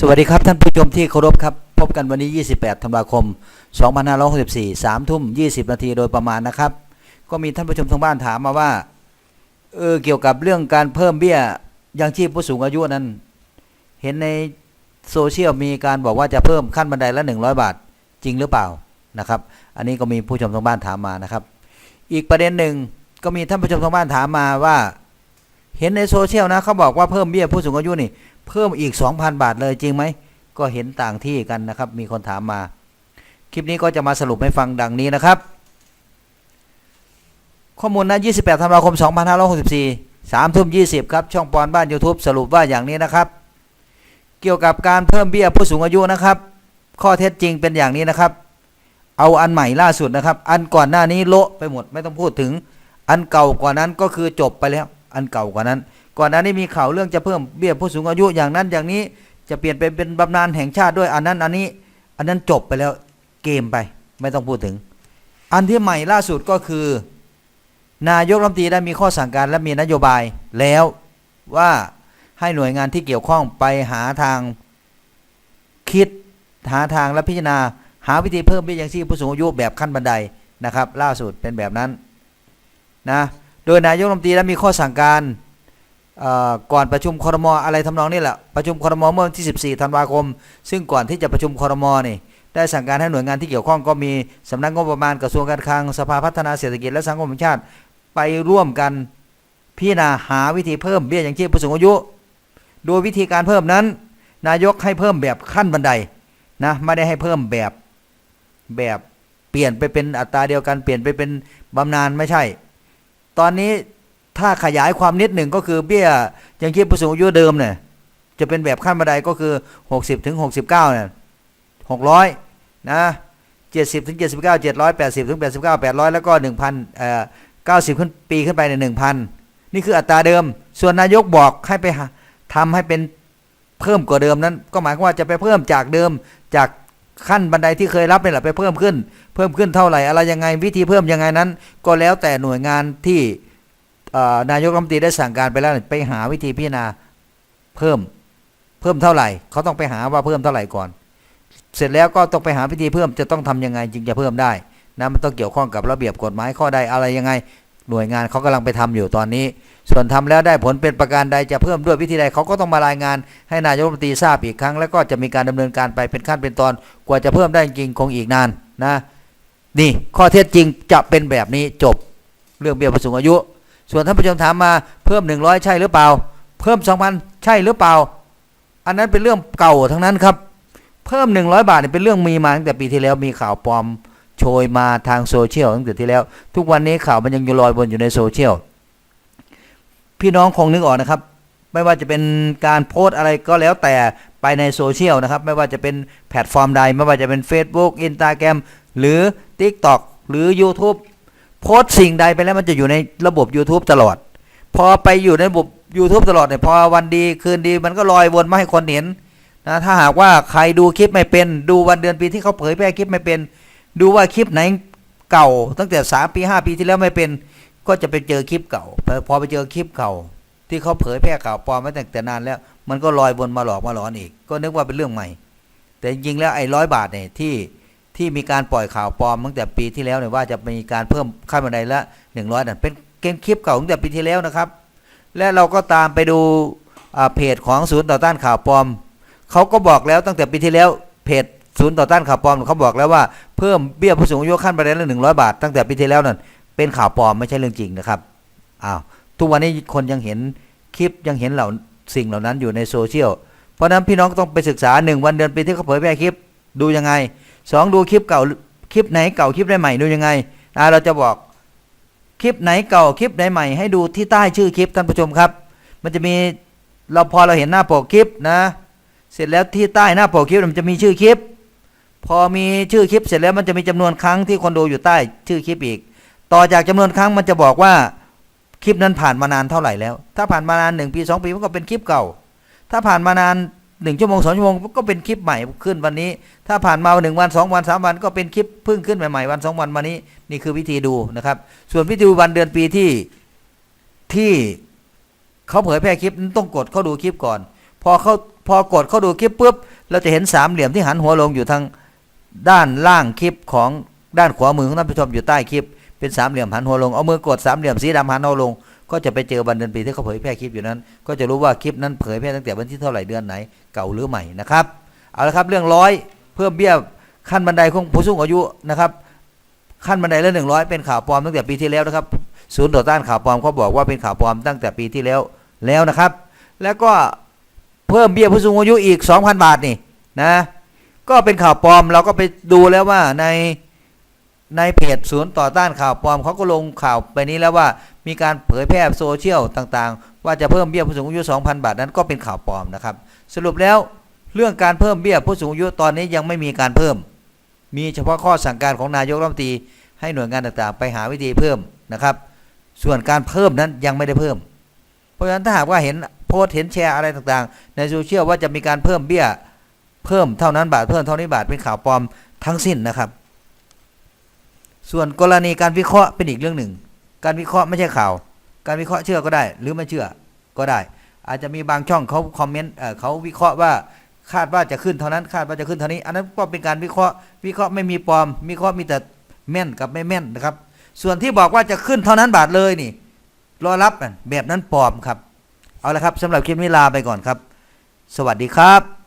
สวัสดีครับ ท่านผู้ชมที่เคารพครับ พบกันวันนี้ 28 ธันวาคม 2564 3 ทุ่ม 20 นาทีโดยประมาณนะครับ ก็มีท่านผู้ชมทางบ้านถามมาว่าเออเกี่ยวกับเรื่องการเพิ่มเบี้ยยังชีพผู้สูงอายุนั้น เห็นในโซเชียลมีการบอกว่าจะเพิ่มขั้นบันไดละ 100 บาทจริงหรือเปล่านะครับ อันนี้ก็มีผู้ชมทางบ้านถามมานะครับ อีกประเด็นหนึ่งก็มีท่านผู้ชมทางบ้านถามมาว่า เห็นในโซเชียลนะเขาบอกว่าเพิ่มเบี้ยผู้สูงอายุนี่ เพิ่มอีก 2,000 บาทเลยจริงไหม ก็เห็นต่างที่กันนะครับ มีคนถามมา คลิปนี้ก็จะมาสรุปให้ฟังดังนี้นะครับ ข้อมูลนะ28ธันวาคม 2564 3ทุ่ม20 ครับ ช่องปอนบ้าน YouTube สรุปว่าอย่างนี้นะครับ เกี่ยวกับการเพิ่มเบี้ยผู้สูงอายุนะครับ ข้อเท็จจริงเป็นอย่างนี้นะครับ เอาอันใหม่ล่าสุดนะครับ อันก่อนหน้านี้โละไปหมดไม่ต้องพูดถึง อันเก่ากว่านั้นก็คือจบไปแล้ว อันเก่ากว่านั้น ก่อนหน้านี้มีข่าวเรื่องจะเพิ่มเบี้ยผู้สูงอายุอย่างนั้นอย่างนี้จะเปลี่ยนเป็นเป็นบำนาญแห่งชาติด้วยอันนั้นอันนี้ อันนั้นจบไปแล้วเกมไปไม่ต้องพูดถึง อันที่ใหม่ล่าสุดก็คือ นายกรัฐมนตรีได้มีข้อสั่งการและมีนโยบายแล้วว่าให้หน่วยงานที่เกี่ยวข้องไปหาทางคิดหาทางและพิจารณา หาวิธีเพิ่มเบี้ยยังชีพผู้สูงอายุแบบขั้นบันไดนะครับ ล่าสุดเป็นแบบนั้นนะโดยนายกรัฐมนตรีได้มีข้อสั่งการ ก่อนประชุมครมอะไรทำนองนี้แหละประชุมครมเมื่อวันที่ 14ธันวาคม ซึ่งก่อนที่จะประชุมครมนี่ได้สั่งการให้หน่วยงานที่เกี่ยวข้องก็มีสำนักงบประมาณกระทรวงการคลังสภาพัฒนาเศรษฐกิจและสังคมแห่งชาติไปร่วมกันพิจารณาหาวิธีเพิ่มเบี้ยยังชีพผู้สูงอายุ โดยวิธีการเพิ่มนั้น นายกให้เพิ่มแบบขั้นบันไดนะไม่ได้ให้เพิ่มแบบแบบเปลี่ยนไปเป็นอัตราเดียวกันเปลี่ยนไปเป็นบำนาญไม่ใช่ ตอนนี้ ถ้าขยายความนิดหนึ่งก็คือเบี้ยยังชีพผู้สูงอายุเดิมเนี่ยจะเป็นแบบขั้นบันไดก็คือ 60ถึง69เนี่ย600นะ70ถึง79 780ถึง89 800 แล้วก็1,000เอ่อ90 ขึ้นปีขึ้นไปใน1,000 นี่คืออัตราเดิม ส่วนนายกบอกให้ไปหาทำให้เป็นเพิ่มกว่าเดิมนั้น ก็หมายความว่าจะไปเพิ่มจากเดิมจากขั้นบันไดที่เคยรับนี่แหละไปเพิ่มขึ้น เพิ่มขึ้นเท่าไหร่อะไรยังไงวิธีเพิ่มยังไงนั้น ก็แล้วแต่หน่วยงานที่ นายกรัฐมนตรีได้สั่งการไปแล้วไปหาวิธีพิจารณาเพิ่มเพิ่มเท่าไหร่เขาต้องไปหาว่าเพิ่มเท่าไหร่ก่อน เสร็จแล้วก็ต้องไปหาวิธีเพิ่มจะต้องทำยังไงจึงจะเพิ่มได้นะมันต้องเกี่ยวข้องกับระเบียบกฎหมายข้อใดอะไรยังไง หน่วยงานเขากำลังไปทำอยู่ตอนนี้ ส่วนทำแล้วได้ผลเป็นประการใดจะเพิ่มด้วยวิธีใดเขาก็ต้องมารายงาน ให้นายกรัฐมนตรีทราบอีกครั้ง แล้วก็จะมีการดำเนินการไปเป็นขั้นเป็นตอน กว่าจะเพิ่มได้จริงคงอีกนานนะนี่ข้อเท็จจริงจะเป็นแบบนี้จบเรื่องเบี้ยผู้สูงอายุ ส่วนท่านผู้ชมถามมาเพิ่ม 100 ใช่หรือเปล่า เพิ่ม 2,000 ใช่หรือเปล่า อันนั้นเป็นเรื่องเก่าทั้งนั้นครับ เพิ่ม 100 บาทเนี่ยเป็นเรื่องมีมาตั้งแต่ปีที่แล้วมีข่าวปลอมโชยมาทางโซเชียลตั้งแต่ที่แล้ว ทุกวันนี้ข่าวมันยังอยู่ลอยบนอยู่ในโซเชียลพี่น้องคงนึกออกนะครับ ไม่ว่าจะเป็นการโพสต์อะไรก็แล้วแต่ไปในโซเชียลนะครับ ไม่ว่าจะเป็นแพลตฟอร์มใด ไม่ว่าจะเป็น Facebook Instagram หรือ TikTok หรือ YouTube โพสสิ่งใดไปแล้วมันจะอยู่ในระบบ YouTube ตลอด พอไปอยู่ในระบบ YouTube ตลอดเนี่ยพอวันดีคืนดีมันก็ลอยวนมาให้คนเห็นนะถ้าหากว่าใครดูคลิปไม่เป็น ดูวันเดือนปีที่เขาเผยแพร่คลิปไม่เป็น ดูว่าคลิปไหนเก่า ตั้งแต่สามปีห้าปีที่แล้วไม่เป็น ก็จะไปเจอคลิปเก่า พอไปเจอคลิปเก่า ที่เขาเผยแพร่ข่าวปลอมมาตั้งแต่นานแล้ว มันก็ลอยวนมาหลอกมาหลอนอีก ก็นึกว่าเป็นเรื่องใหม่ แต่จริงแล้วไอ้ร้อยบาทเนี่ยที่ ที่มีการปล่อยข่าวปลอมตั้งแต่ปีที่แล้วเนี่ยว่าจะมีการเพิ่มขั้นบันไดละหนึ่งร้อยนั่นเป็นเกมคลิปเก่าตั้งแต่ปีที่แล้วนะครับ และเราก็ตามไปดูเพจของศูนย์ต่อต้านข่าวปลอมเขาก็บอกแล้วตั้งแต่ปีที่แล้วเพจศูนย์ต่อต้านข่าวปลอมเขาบอกแล้วว่าเพิ่มเบี้ยผู้สูงอายุขั้นบันไดละหนึ่งร้อยบาทตั้งแต่ปีที่แล้วนั่นเป็นข่าวปลอมไม่ใช่เรื่องจริงนะครับอ้าวทุกวันนี้คนยังเห็นคลิปยังเห็นเหล่าสิ่งเหล่านั้นอยู่ในโซเชียลเพราะฉะนั้นพี่น้องต้องไปศึกษาหนึ่งวันเดือนปีที่เขาเผยแพร่คลิป ดูยังไงสองดูคลิปเก่าคลิปไหนเก่าคลิปไหนใหม่ดูยังไงเราจะบอกคลิปไหนเก่าคลิปไหนใหม่ให้ดูที่ใต้ชื่อคลิปท่านผู้ชมครับ มันจะมีเราพอเราเห็นหน้าปกคลิปนะ เสร็จแล้วที่ใต้หน้าปกคลิปมันจะมีชื่อคลิป พอมีชื่อคลิปเสร็จแล้วมันจะมีจำนวนครั้งที่คนดูอยู่ใต้ชื่อคลิปอีก ต่อจากจำนวนครั้งมันจะบอกว่าคลิปนั้นผ่านมานานเท่าไหร่แล้ว ถ้าผ่านมานานหนึ่งปีสองปีมันก็เป็นคลิปเก่า ถ้าผ่านมานาน หนึ่งชั่วโมงสองชั่วโมงก็เป็นคลิปใหม่ขึ้นวันนี้ ถ้าผ่านมาหนึ่งวันสองวันสามวันก็เป็นคลิปเพิ่งขึ้นใหม่ๆวันสองวันมานี้นี่คือวิธีดูนะครับ ส่วนวิธีดูวันเดือนปีที่ที่เขาเผยแพร่คลิปต้องกดเข้าดูคลิปก่อน พอเขาพอกดเข้าดูคลิปปุ๊บเราจะเห็นสามเหลี่ยมที่หันหัวลงอยู่ทางด้านล่างคลิปของด้านขวามือของท่านผู้ชมอยู่ใต้คลิปเป็นสามเหลี่ยมหันหัวลงเอามือกดสามเหลี่ยมสีดำหันหัวลง ก็จะไปเจอวันเดือนปีที่เขาเผยแพร่คลิปอยู่นั้น ก็จะรู้ว่าคลิปนั้นเผยแพร่ตั้งแต่วันที่เท่าไหร่เดือนไหนเก่าหรือใหม่นะครับเอาละครับเรื่องร้อยเพิ่มเบี้ยขั้นบันไดของผู้สูงอายุนะครับขั้นบันไดละหนึ่งร้อยเป็นข่าวปลอมตั้งแต่ปีที่แล้วนะครับศูนย์ต่อต้านข่าวปลอมเขาบอกว่าเป็นข่าวปลอมตั้งแต่ปีที่แล้วแล้วนะครับ แล้วก็เพิ่มเบี้ยผู้สูงอายุอีก 2,000 บาทนี่นะก็เป็นข่าวปลอมเราก็ไปดูแล้วว่าใน ในเพจศูนย์ต่อต้านข่าวปลอมเขาก็ลงข่าวไปนี้แล้วว่ามีการเผยแพร่โซเชียลต่างๆ ว่าจะเพิ่มเบี้ยผู้สูงอายุ 2,000 บาทนั้นก็เป็นข่าวปลอมนะครับ สรุปแล้วเรื่องการเพิ่มเบี้ยผู้สูงอายุตอนนี้ยังไม่มีการเพิ่ม มีเฉพาะข้อสั่งการของนายกรัฐมนตรีให้หน่วยงานต่างๆ ไปหาวิธีเพิ่มนะครับ ส่วนการเพิ่มนั้นยังไม่ได้เพิ่ม เพราะฉะนั้นถ้าหากว่าเห็นโพสต์เห็นแชร์อะไรต่างๆ ในโซเชียลว่าจะมีการเพิ่มเบี้ย เพิ่มเท่านั้นบาทเพิ่มเท่านี้บาทเป็นข่าวปลอมทั้งสิ้นนะครับ ส่วนกรณีการวิเคราะห์เป็นอีกเรื่องหนึ่ง การวิเคราะห์ไม่ใช่ข่าว การวิเคราะห์เชื่อก็ได้ หรือไม่เชื่อก็ได้ อาจจะมีบางช่องเขาคอมเมนต์เขาวิเคราะห์ว่าคาดว่าจะขึ้นเท่านั้น คาดว่าจะขึ้นเท่านี้ อันนั้นก็เป็นการวิเคราะห์ วิเคราะห์ไม่มีปลอม วิเคราะห์มีแต่แม่นกับไม่แม่นนะครับ ส่วนที่บอกว่าจะขึ้นเท่านั้นบาทเลยนี่ รอรับแบบนั้นปลอมครับ เอาละครับสำหรับคลิปนี้ลาไปก่อนครับ สวัสดีครับ